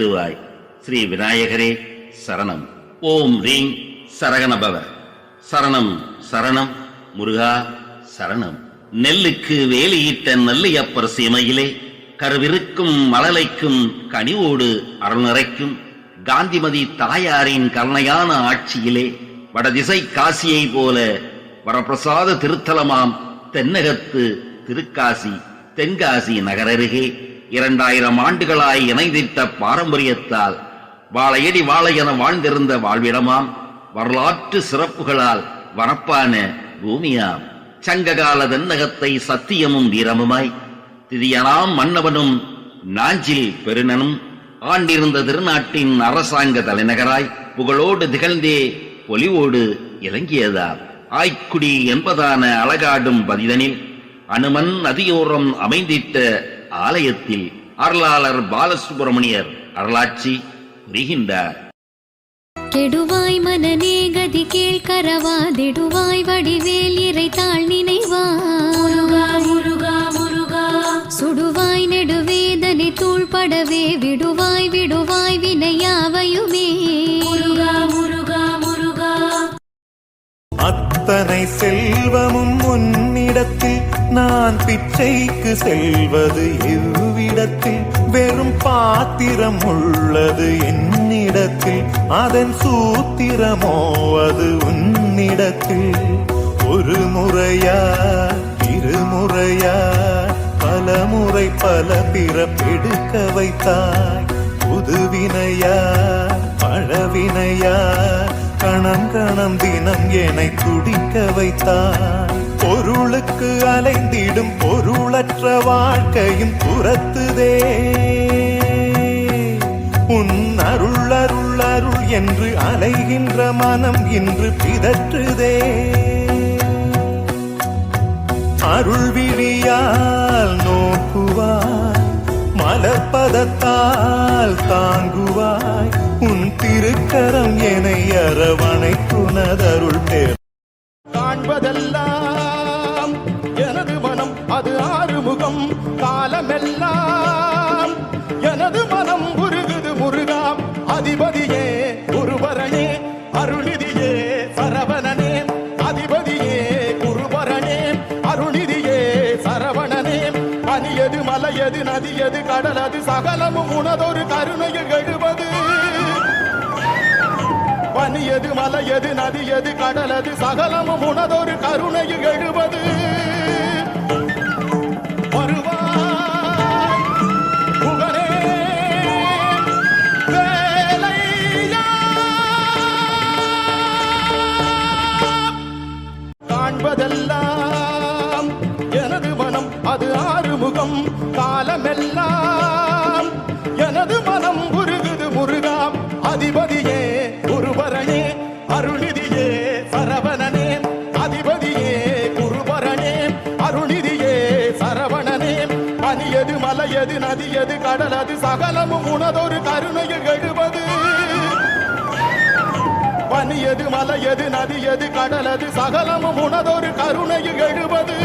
திருவாய் ஸ்ரீ விநாயகரே சரணம். ஓம் ரீங் சரகணபவ. சரணம் சரணம் முருகா சரணம். நெல்லுக்கு வேலியிட்ட நல்லையப்பர் சீமையிலே கருவிருக்கும் மழலைக்கும் கனிவோடு அருள்நிறைக்கும் காந்திமதி தாயாரின் கருணையான ஆட்சியிலே வடதிசை காசியை போல வரப்பிரசாத திருத்தலமாம் தென்னகத்து திருக்காசி தென்காசி நகரருகே இரண்டாயிரம் ஆண்டுகளாய் இணைந்திட்ட பாரம்பரியத்தால் வாழையடி வாழை என வாழ்ந்திருந்த வாழ்விடமாம் வரலாற்று சிறப்புகளால் வரப்பான பூமியாம். சங்ககால தென்னகத்தை சத்தியமும் வீரமுமாய் திதியனாம் மன்னவனும் நாஞ்சில் பெருணனும் ஆண்டிருந்த திருநாட்டின் அரசாங்க தலைநகராய் புகழோடு திகழ்ந்தே பொலிவோடு இலங்கியதாம். ஆய்க்குடி என்பதான அழகாடும் பதிதனில் அனுமன் நதியோரம் அமைந்திட்ட ஆலயத்தில் அருளாளர் பாலசுப்பிரமணியர் அருளாட்சி புரிகின்றார். கெடுவாய் மனநே கதி கேள்கரவாதிடுவாய் வடிவேல் இறைத்தாள் நினைவாய் முருகா முருகா சுடுவாய் நெடுவேதனை தூள்படவே விடுவாய் விடுவாய் வினையாவையுமே. முருகா முருகா முருகா. அத்தனை செல்வமும் உன்னிடத்தில் நான் பிச்சைக்கு செல்வது எவ்விடத்தில்? வெறும் பாத்திரம் உள்ளது என்னிடத்தில். அதன் சூத்திரமோ அது உன்னிடத்தில். ஒரு முறையா இருமுறையா பல முறை பல பிறப்பெடுக்க வைத்தாய். புதுவினையா பழவினையா கணம் கணம் தினம் என்னை துடிக்க வைத்தாய். பொருளுக்கு அலைந்திடும் பொருளற்ற வாழ்க்கையும் துரத்துதே. உன் அருள் அருள் அருள் என்று அலைகின்ற மனம் இன்று பிதற்றுதே. அருள் விழியால் நோக்குவாய் மலர்பதத்தால் தாங்குவாய் உன் திருக்கரம் என அரவணைக்குனதருள் பெற காண்பதெல்லாம் அது ஆறுமுகம் காலமெல்லாம். எனது மனம் உருகுது முருகாம். அதிபதியே குருவரனே அருளிதியே சரவணனே. அதிபதியே குருவரனே அருளிதியே சரவணனே. பனியது மலையது நதியது கடலது சகலமும் உனதொரு கருணையில் எழுவது. பனியது மலையது நதியது கடலது சகலமும் உனதொரு கருணையில் எழுவது. காலமெல்லாம் எனது மனம் உருகுது முருகாம். அதிபதியே குருவரனே அருளிதியே சரவணனே. அதிபதியே குருபரனே அருளிதியே சரவணனே. பனியது மலையது நதியது கடலது சகலமும் உனதொரு கருணையில் எழுவது பனியது மலையது நதியது கடலது சகலமும் உனதொரு கருணையில் எழுவது